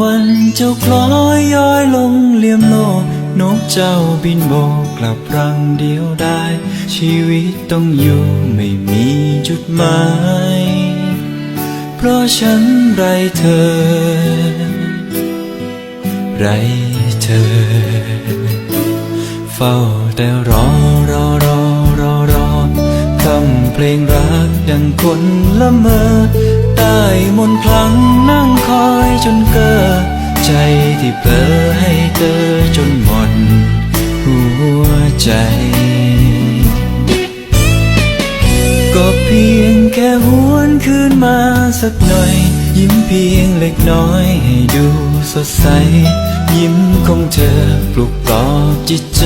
วันเจ้าคล้อยย้อยลงเลี่ยมโลกนกเจ้าบินโบกกลับรังเดียวได้ ชีวิตต้องอยู่ไม่มีจุดหมาย เพราะฉันไรเธอ ไรเธอ เฝ้าแต่รอรอรอรอรอคำเพลงรักดังคนละเมอใต้มนต์คลังนั่งคอยจนเกิด ใจที่เผลอให้เธอจนหมดหัวใจ ก็เพียงแค่หวนคืนมาสักหน่อย ยิ้มเพียงเล็กน้อยให้ดูสดใส ยิ้มของเธอปลุกปลอบจิตใจ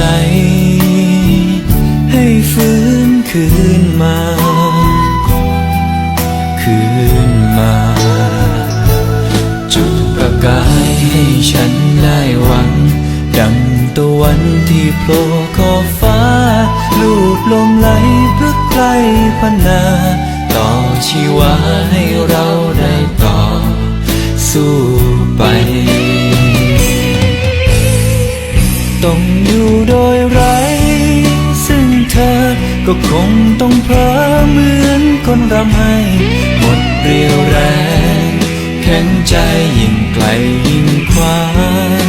ให้ฟื้นคืนมา คืนมา ให้ฉันได้หวัง ดังตะวันที่โผล่ขอบฟ้า ลูบลมไหลเพื่อใกล้พันนา ต่อชีวาให้เราได้ต่อ สู้ไปต้องอยู่โดยไรซึ่งเธอก็คงต้องเพลอเหมือนคนรำให้หมดเรียว ข็งใจยิ่งไกลยิ่งคว้า